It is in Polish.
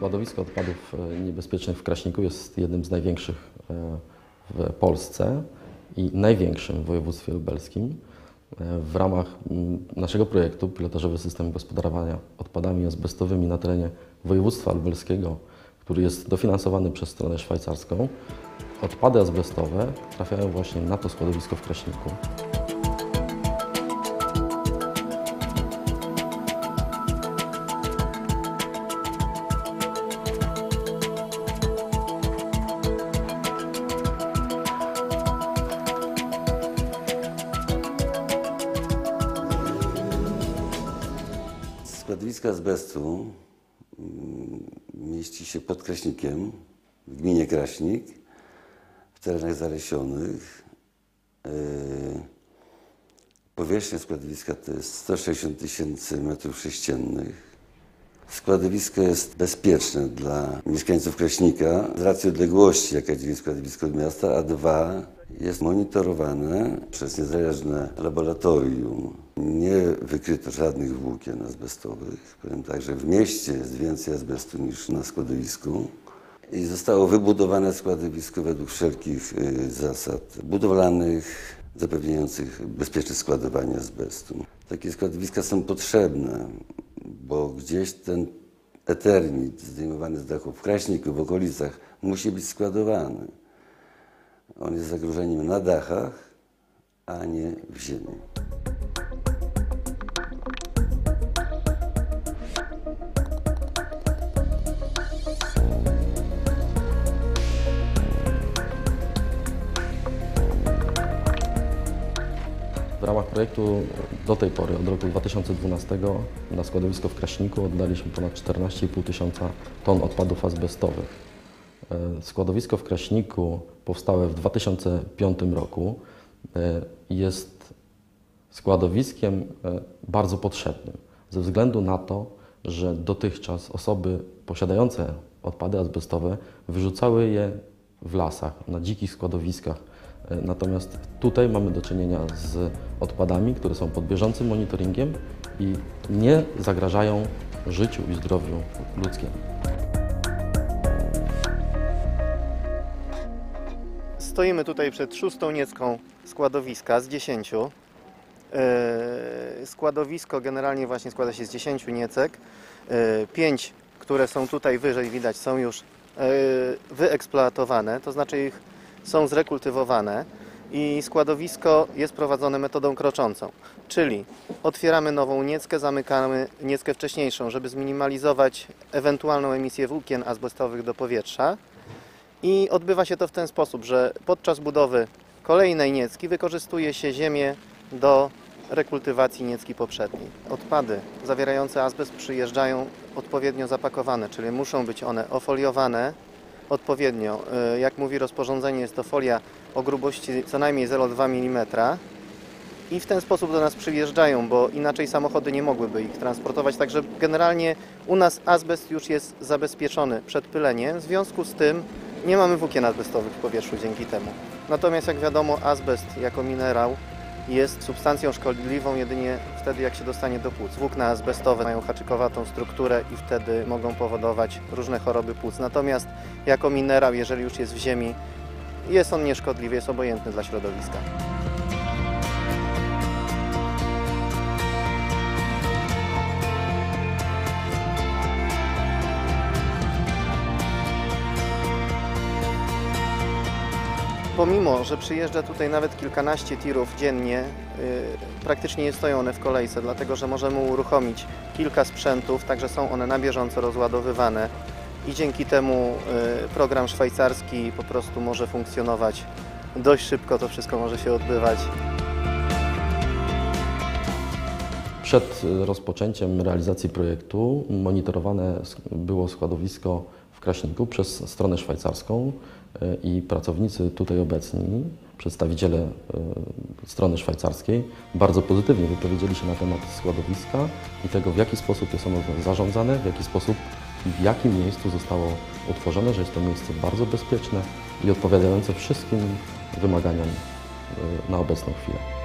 Składowisko odpadów e, niebezpiecznych w Kraśniku jest jednym z największych e, w Polsce i największym w województwie lubelskim. E, W ramach naszego projektu Pilotażowy System Gospodarowania Odpadami Azbestowymi na terenie województwa lubelskiego, który jest dofinansowany przez stronę szwajcarską, odpady azbestowe trafiają właśnie na to składowisko w Kraśniku. Składowisko azbestu mm, mieści się pod Kraśnikiem, w gminie Kraśnik, w terenach zalesionych. Yy, Powierzchnia składowiska to jest 160 tysięcy metrów sześciennych. Składowisko jest bezpieczne dla mieszkańców Kraśnika z racji odległości, jaka dzieli składowisko od miasta, a dwa jest monitorowane przez niezależne laboratorium. Nie wykryto żadnych włókien azbestowych. Powiem tak, że w mieście jest więcej azbestu niż na składowisku. I zostało wybudowane składowisko według wszelkich y, zasad budowlanych, zapewniających bezpieczne składowanie azbestu. Takie składowiska są potrzebne, bo gdzieś ten eternit zdejmowany z dachu w Kraśniku, w okolicach, musi być składowany. On jest zagrożeniem na dachach, a nie w ziemi. W ramach projektu do tej pory, od roku 2012, na składowisko w Kraśniku oddaliśmy ponad 14,5 tysiąca ton odpadów azbestowych. E, Składowisko w Kraśniku powstałe w 2005 roku e, jest składowiskiem e, bardzo potrzebnym, ze względu na to, że dotychczas osoby posiadające odpady azbestowe wyrzucały je w lasach, na dzikich składowiskach. E, Natomiast tutaj mamy do czynienia z odpadami, które są pod bieżącym monitoringiem i nie zagrażają życiu i zdrowiu ludzkiemu. Stoimy tutaj przed szóstą niecką składowiska z 10. Yy, Składowisko generalnie właśnie składa się z 10 niecek. Yy, Pięć, które są tutaj wyżej widać, są już yy, wyeksploatowane, to znaczy ich są zrekultywowane i składowisko jest prowadzone metodą kroczącą, czyli otwieramy nową nieckę, zamykamy nieckę wcześniejszą, żeby zminimalizować ewentualną emisję włókien azbestowych do powietrza. I odbywa się to w ten sposób, że podczas budowy kolejnej niecki wykorzystuje się ziemię do rekultywacji niecki poprzedniej. Odpady zawierające azbest przyjeżdżają odpowiednio zapakowane, czyli muszą być one ofoliowane odpowiednio. Y, Jak mówi rozporządzenie, jest to folia o grubości co najmniej 0,2 mm i w ten sposób do nas przyjeżdżają, bo inaczej samochody nie mogłyby ich transportować. Także generalnie u nas azbest już jest zabezpieczony przed pyleniem, w związku z tym nie mamy włókien azbestowych w powietrzu dzięki temu. Natomiast jak wiadomo, azbest jako minerał jest substancją szkodliwą jedynie wtedy, jak się dostanie do płuc. Włókna azbestowe mają haczykowatą strukturę i wtedy mogą powodować różne choroby płuc. Natomiast jako minerał, jeżeli już jest w ziemi, jest on nieszkodliwy, jest obojętny dla środowiska. Pomimo, że przyjeżdża tutaj nawet kilkanaście tirów dziennie, yy, praktycznie nie stoją one w kolejce, dlatego że możemy uruchomić kilka sprzętów, także są one na bieżąco rozładowywane i dzięki temu yy, program szwajcarski po prostu może funkcjonować dość szybko, to wszystko może się odbywać. Przed e, rozpoczęciem realizacji projektu monitorowane było składowisko Kraśniku przez stronę szwajcarską e, i pracownicy tutaj obecni, przedstawiciele e, strony szwajcarskiej, bardzo pozytywnie wypowiedzieli się na temat składowiska i tego, w jaki sposób jest ono zarządzane, w jaki sposób i w jakim miejscu zostało utworzone, że jest to miejsce bardzo bezpieczne i odpowiadające wszystkim wymaganiom e, na obecną chwilę.